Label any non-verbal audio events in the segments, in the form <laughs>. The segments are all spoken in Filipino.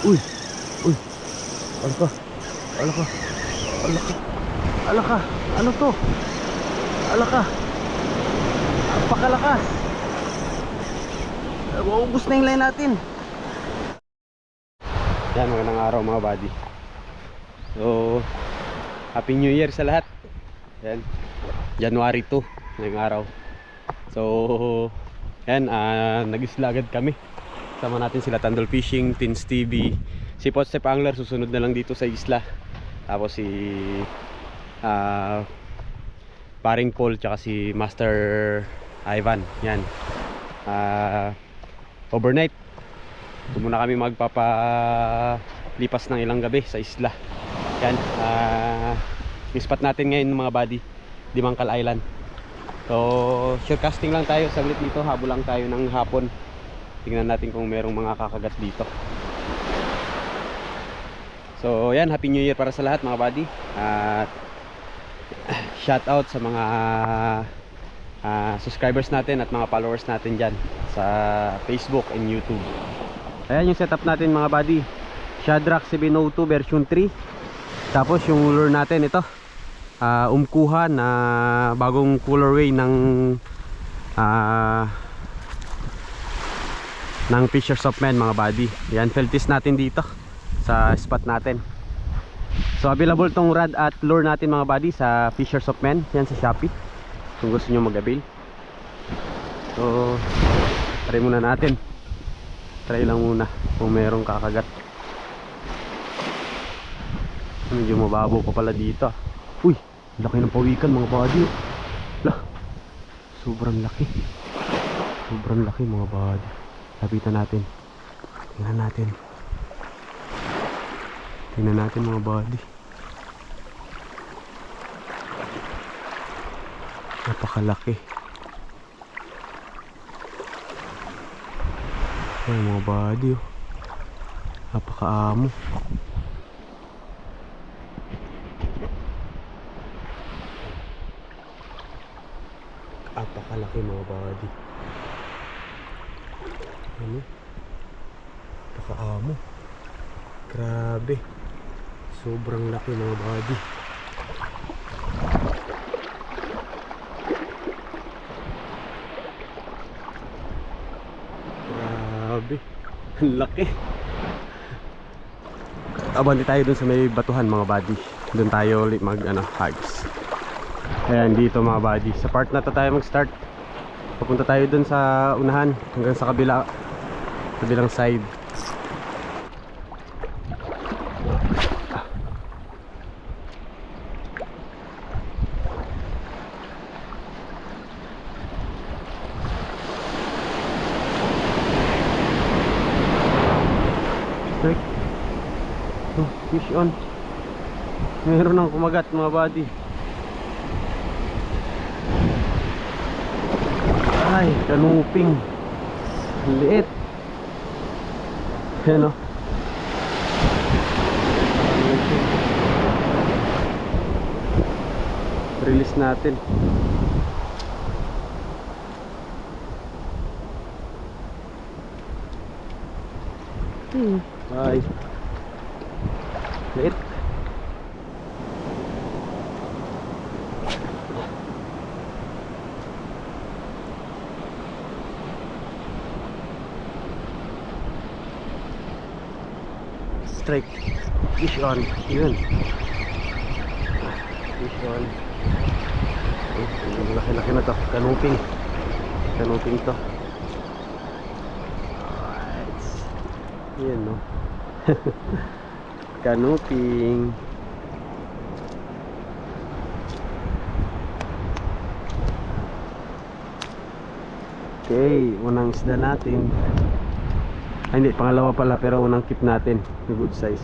Uy! Uy! Ano ka? Ano ka? Ano ka? Ano ka? Ano to? Ano ka? Napakalakas! Eh, Maubos na yung line natin. Yan, magandang araw mga buddy. So, Happy New Year sa lahat. Yan. January 2 ngayong araw. So, yan, ah, nag-isla agad kami. Sama natin sila Tandol Fishing, Tins TV, si Potstep Angler susunod na lang dito sa isla. Tapos si ah Paring Paul tsaka si Master Ivan. Yan. Ah overnight. Doon muna kami magpapalipas ng ilang gabi sa isla. Yan. Ah yung spot natin ngayon mga buddy, Dimangkal Island. So, sure casting lang tayo saglit dito, habol lang tayo ng hapon. Tingnan natin kung merong mga kakagat dito. So, yan, Happy New Year para sa lahat mga buddy. At <sighs> shout out sa mga ah, subscribers natin at mga followers natin dyan sa Facebook and YouTube. Ayan yung setup natin mga buddy. Shadrack 702 version 3. Tapos yung lure natin ito. ah umkuha na bagong colorway ng ah ng Fishers of Men mga buddy. Yan, feltis natin dito sa spot natin. So available tong rod at lure natin mga buddy sa Fishers of Men. Yan sa Shopee. Kung gusto nyo mag-avail. So try muna natin. Try lang muna kung merong kakagat. Medyo mababaw pa pala dito. Uy, laki ng pawikan mga buddy. Lah, sobrang laki. Sobrang laki mga buddy. Lapitan natin. Tingnan natin. Tingnan natin mga body. Napakalaki. Ayan mga body oh. Napakaamo. Napakalaki mga body. Ano? Napakaamo. Grabe. Sobrang laki mga body. Grabe. Laki. Abante tayo dun sa may batuhan mga body. Doon tayo ulit mag ano, hugs. Ayan dito mga body. Sa part na to tayo mag-start. Papunta tayo dun sa unahan hanggang sa kabila kabilang side. Strike. Oh, fish on. Meron ng kumagat mga buddy. Ay, kanuping. Liit. Yan o. Release natin. Hmm. Ay. Liit. Strike. Fish on. Yun. Fish on. Eh, ang laki-laki na to. Kanuping. Kanuping to. Alright. Yan no. <laughs> Kanuping. Okay, unang isda natin. Ay, hindi, pangalawa pala pero unang keep natin. Yung good size.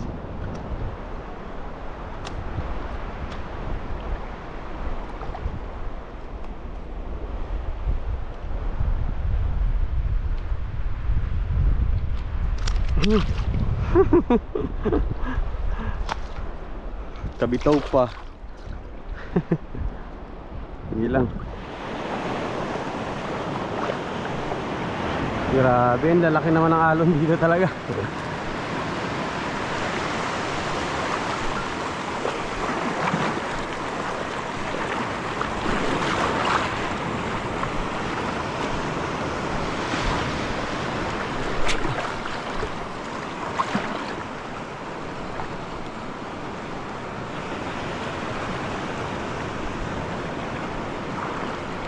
Kabitaw pa. Hindi lang. Grabe, ang lalaki naman ng alon dito talaga. <laughs>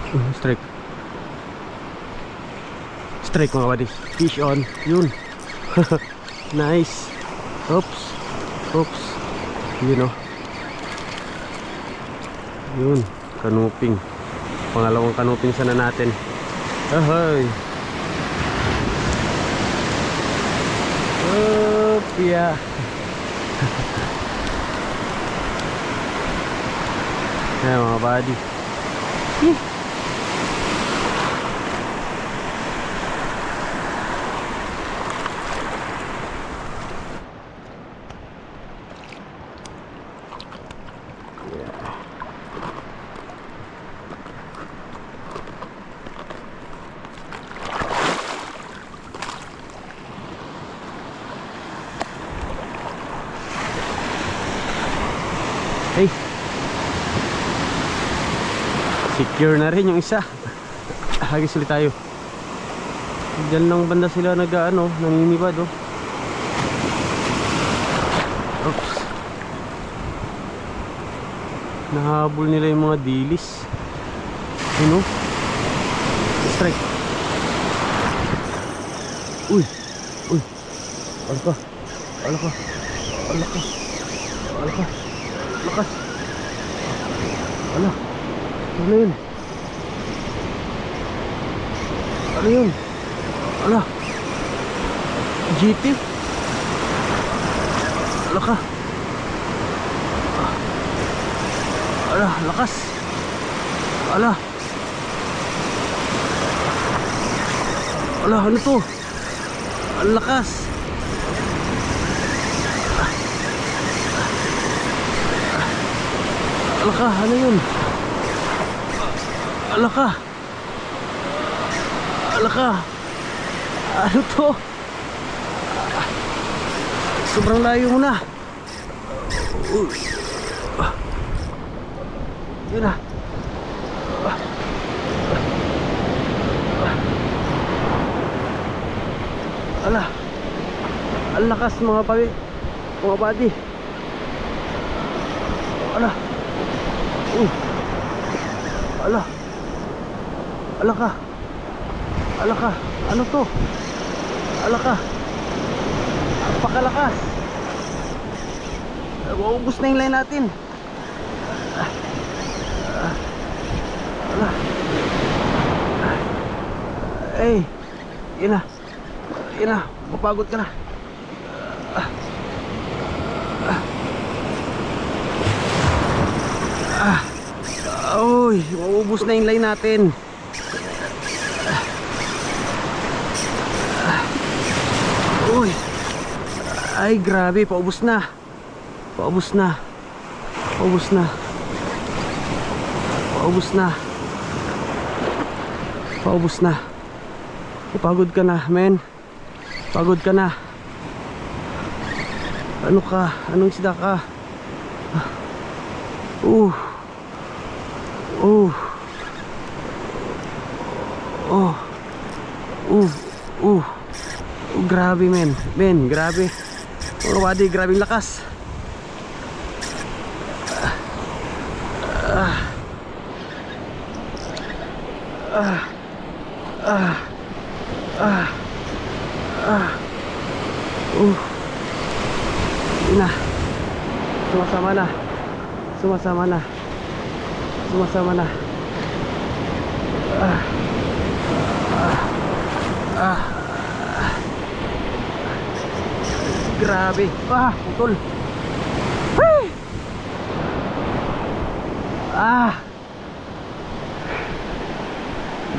Uh, strike. Strike mga buddy. Fish on. Yun. <laughs> nice. Oops. Oops. Yun oh. Yun. Kanuping. Pangalawang kanuping sana natin. Ahoy. Opya. Ayan <laughs> mga buddy. Hey. Secure na rin yung isa. Hagis ulit tayo. Diyan lang banda sila nag ano, nanginibad oh. Oops. Nahabol nila yung mga dilis. Ano? Strike. Uy. Uy. Ala ka. Ala ka. Ala ka. Ala ka. Lakas. Ala. Ano yun? Ano yun? Ala. GT? Ala ka. Ala, lakas. Ala. Ala, ano to? Ang lakas. Ala ka, ano yun? Ala ka. Ala ka. Ano to? Sobrang layo na. Uy. Yun na. Ala. Ang mga pawi. Mga buddy. Ala. Uh. Ala. Ala ka. Ala ka. Ano to? Ala ka. Napakalakas. Maubos na yung line natin. Ah. Ah. Ala. Ah. Eh. Yun na. Yun na. Mapagod ka na. Ah. Ah. Ah. Uy, maubos na yung line natin. Ah. Uy. Ay, grabe, paubos na. Paubos na. Paubos na. Paubos na. Paubos na. Pagod ka na, men. Pagod ka na. Ano ka? Anong sida ka? Uh. Uh. Oh. Uh. Uh. Grabe men. Men, grabe. Mga wadi, grabing lakas. Ah. Ah. Ah. Ah. Ah. Uh. Na. Sumasama na. Sumasama na. Sumasama na. Ah. Ah. Ah. Grabe. Ah, putol. Hey! Ah.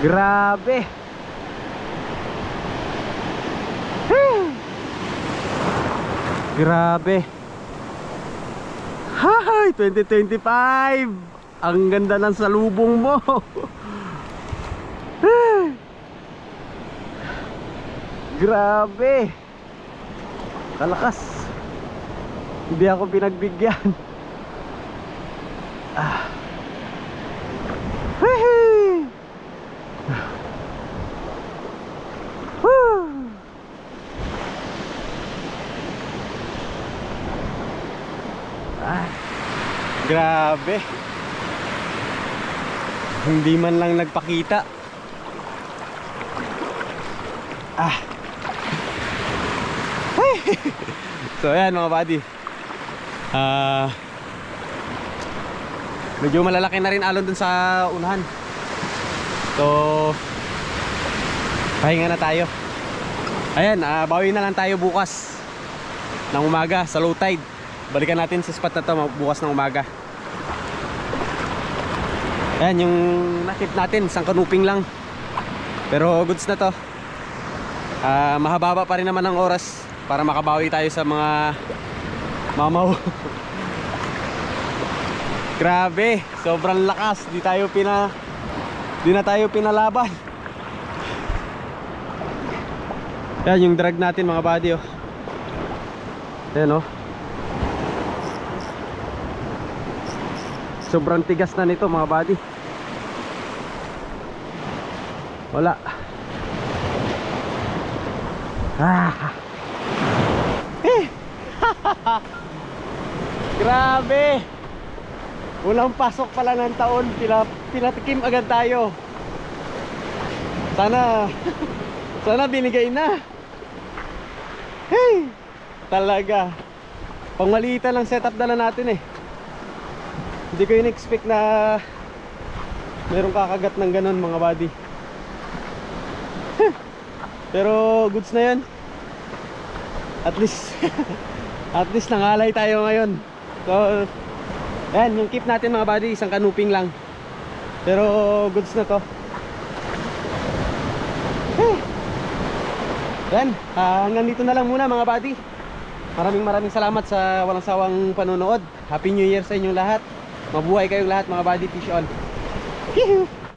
Grabe. Hey! Grabe. Hi, 2025. Ang ganda ng salubong mo. <laughs> Grabe. Kalakas. Hindi ako pinagbigyan. Ah. Woohoo! Woo! Ah. Grabe. Hindi man lang nagpakita. Ah. So ayan mga buddy. Ah. medyo malalaki na rin alon dun sa unahan. So pahinga na tayo. Ayan, ah, bawi na lang tayo bukas ng umaga sa low tide. Balikan natin sa spot na to bukas ng umaga. Ayan, yung nakip natin, isang kanuping lang. Pero goods na to. Ah, mahaba pa rin naman ang oras para makabawi tayo sa mga mamaw. <laughs> Grabe, sobrang lakas. Di tayo pina Di na tayo pinalaban. Yan yung drag natin mga buddy oh. Yan oh. Sobrang tigas na nito mga buddy. Wala. Ah. Grabe. Unang pasok pala ng taon, pila, pinatikim agad tayo. Sana <laughs> sana binigay na. Hey! Talaga. Pangmaliitan lang setup dala natin eh. Hindi ko in-expect na merong kakagat ng ganun mga buddy. Pero goods na 'yon. At least <laughs> at least nangalay tayo ngayon. So yan, yung keep natin mga buddy, isang kanuping lang. Pero goods na to. Eh. Yan, ah, hanggang dito na lang muna mga buddy. Maraming maraming salamat sa walang sawang panonood. Happy New Year sa inyong lahat. Mabuhay kayong lahat mga buddy, fish on. Hihiw.